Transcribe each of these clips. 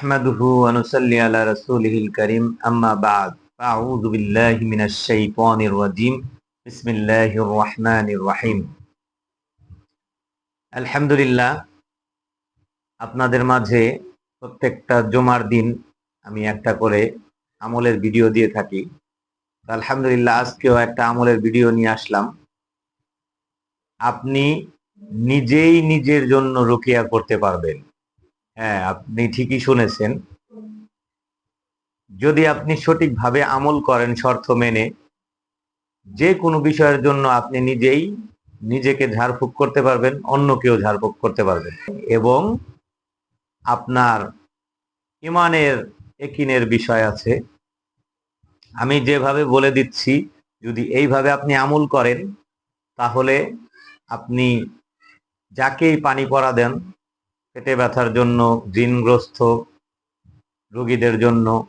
نحمده ونصلي على رسوله الكريم أما بعد فأعوذ بالله من الشيطان الرجيم بسم الله الرحمن الرحيم আলহামদুলিল্লাহ আপনাদের মাঝে প্রত্যেকটা জমার দিন আমি একটা করে আমলের ভিডিও দিয়ে থাকি তো আলহামদুলিল্লাহ আজকেও একটা আমলের ভিডিও নিয়ে আসলাম আপনি নিজেই নিজের জন্য রুকিয়া করতে পারবেন হ্যাঁ আপনি ঠিকই শুনেছেন। যদি আপনি সঠিকভাবে আমল করেন শর্ত মেনে, যে কোনো বিষয়ের জন্য আপনি নিজেই নিজেকে ঝাড়ফুঁক করতে পারবেন, অন্যকেও ঝাড়ফুঁক করতে পারবেন। এবং আপনার ইমানের একিনের বিষয় আছে। আমি যেভাবে বলে দিচ্ছি, যদি এইভাবে আপনি আমল করেন, তাহলে আপনি যাকেই পানি পরা দেন পেটে ব্যথার জন্য, জিনগ্রস্ত রোগীদের জন্য,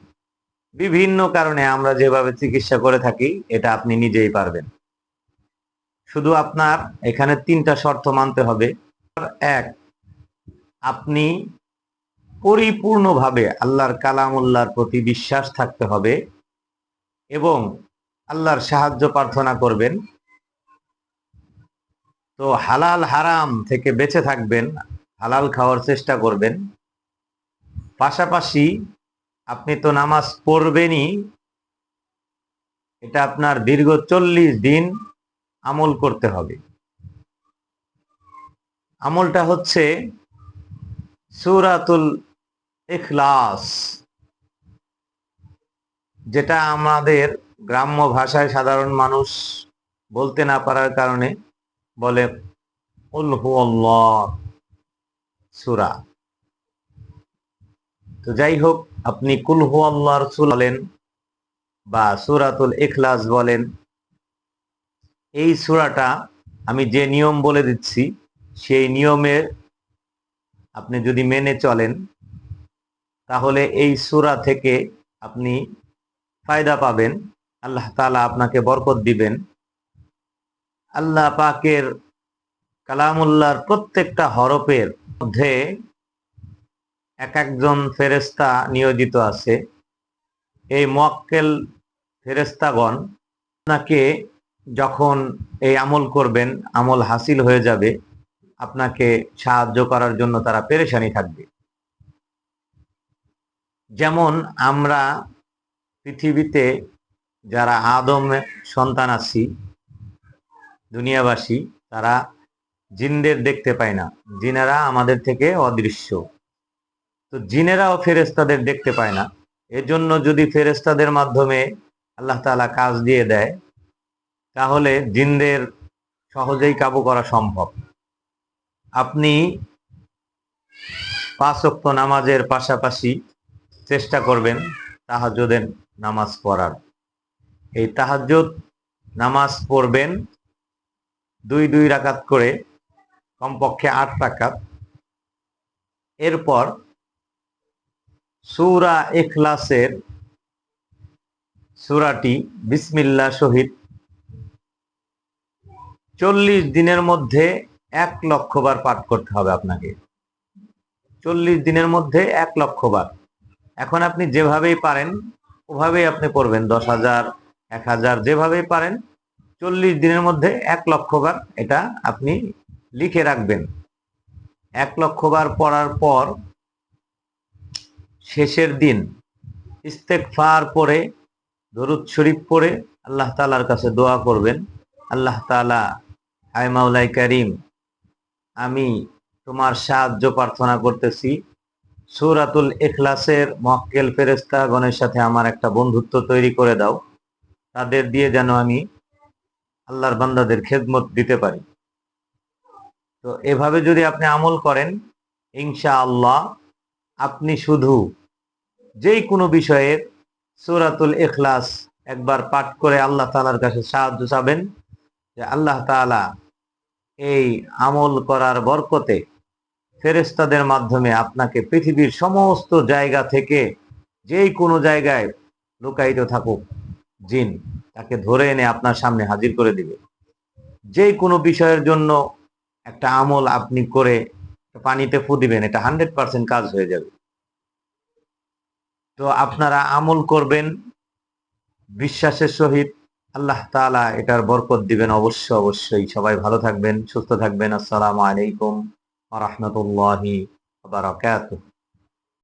বিভিন্ন কারণে আমরা যেভাবে চিকিৎসা করে থাকি, এটা আপনি নিজেই পারবেন। শুধু আপনার এখানে তিনটা শর্ত মানতে হবে। এক, আপনি পরিপূর্ণভাবে আল্লাহর কালামুল্লাহর প্রতি বিশ্বাস থাকতে হবে এবং আল্লাহর সাহায্য প্রার্থনা করবেন। তো হালাল হারাম থেকে বেঁচে থাকবেন। হালাল খাওয়ার চেষ্টা করবেন। পাশাপাশি আপনি তো নামাজ পড়বেনই। এটা আপনার দীর্ঘ চল্লিশ দিন আমল করতে হবে। আমলটা হচ্ছে সুরাতুল এখলাস যেটা আমাদের গ্রাম্য ভাষায় সাধারণ মানুষ বলতে না পারার কারণে বলে, উল আল্লাহ সুরা। তো যাই হোক আপনি কুলহু আল্লাহর বলেন বা সুরাতুল ইখলাস বলেন, এই সুরাটা আমি যে নিয়ম বলে দিচ্ছি, সেই নিয়মের আপনি যদি মেনে চলেন, তাহলে এই সুরা থেকে আপনি ফায়দা পাবেন, আল্লাহ তালা আপনাকে বরকত দিবেন। আল্লাহ পাকের কালামুল্লাহর প্রত্যেকটা হরফের মধ্যে এক একজন ফেরেস্তা নিয়োজিত আছে। এই মোয়াক্কেল ফেরেস্তাগণ আপনাকে যখন এই আমল করবেন, আমল হাসিল হয়ে যাবে, আপনাকে সাহায্য করার জন্য তারা পেরেশানি থাকবে। যেমন আমরা পৃথিবীতে যারা আদম সন্তান আছি, দুনিয়াবাসী, তারা জিনদের দেখতে পায় না। জিনেরা আমাদের থেকে অদৃশ্য। তো জিনেরাও ফেরেস্তাদের দেখতে পায় না। এজন্য যদি ফেরেস্তাদের মাধ্যমে আল্লাহ তালা কাজ দিয়ে দেয়, তাহলে জিনদের সহজেই কাবু করা সম্ভব। আপনি পাঁচ ওয়াক্ত নামাজের পাশাপাশি চেষ্টা করবেন তাহাজুদের নামাজ পড়ার। এই তাহাজুদ নামাজ পড়বেন দুই দুই রাকাত করে কমপক্ষে আট রাকাত। এরপর সুরা এখলাসের সুরাটি বিসমিল্লা শহীদ। চল্লিশ দিনের মধ্যে এক লক্ষ বার পাঠ করতে হবে আপনাকে। চল্লিশ দিনের মধ্যে এক লক্ষ বার। এখন আপনি যেভাবেই পারেন, ওভাবেই আপনি পড়বেন, দশ হাজার, এক হাজার, যেভাবেই পারেন, চল্লিশ দিনের মধ্যে এক লক্ষ বার এটা আপনি লিখে রাখবেন। এক লক্ষ বার পড়ার পর শেষের দিন ইস্তেকফার পরে দরুদ শরীফ পরে আল্লাহ তালার কাছে দোয়া করবেন। আল্লাহ তালা হাই মাওলাই করিম, আমি তোমার সাহায্য প্রার্থনা করতেছি। সুরাতুল এখলাসের মক্কেল ফেরেস্তা গণের সাথে আমার একটা বন্ধুত্ব তৈরি করে দাও। তাদের দিয়ে যেন আমি আল্লাহর বান্দাদের খেদমত দিতে পারি। তো এভাবে যদি আপনি আমল করেন ইনশা আল্লাহ আপনি শুধু যেই কোনো বিষয়ের সুরাতুল এখলাস একবার পাঠ করে আল্লাহ তালার কাছে সাহায্য চাবেন, যে আল্লাহ তালা এই আমল করার বরকতে ফেরেস্তাদের মাধ্যমে আপনাকে পৃথিবীর সমস্ত জায়গা থেকে যেই কোনো জায়গায় লুকায়িত থাকুক, জিন তাকে ধরে এনে আপনার সামনে হাজির করে দিবে। যেই কোনো বিষয়ের জন্য একটা আমল আপনি করে পানিতে ফু দিবেন, এটা হান্ড্রেড পার্সেন্ট কাজ হয়ে যাবে। তো আপনারা আমল করবেন, বিশ্বাসের সহিত আল্লাহ তালা এটার বরকত দিবেন অবশ্য অবশ্যই। সবাই ভালো থাকবেন, সুস্থ থাকবেন। আসসালামু আলাইকুম রহমতুল্লাহি বারাকাতুহ।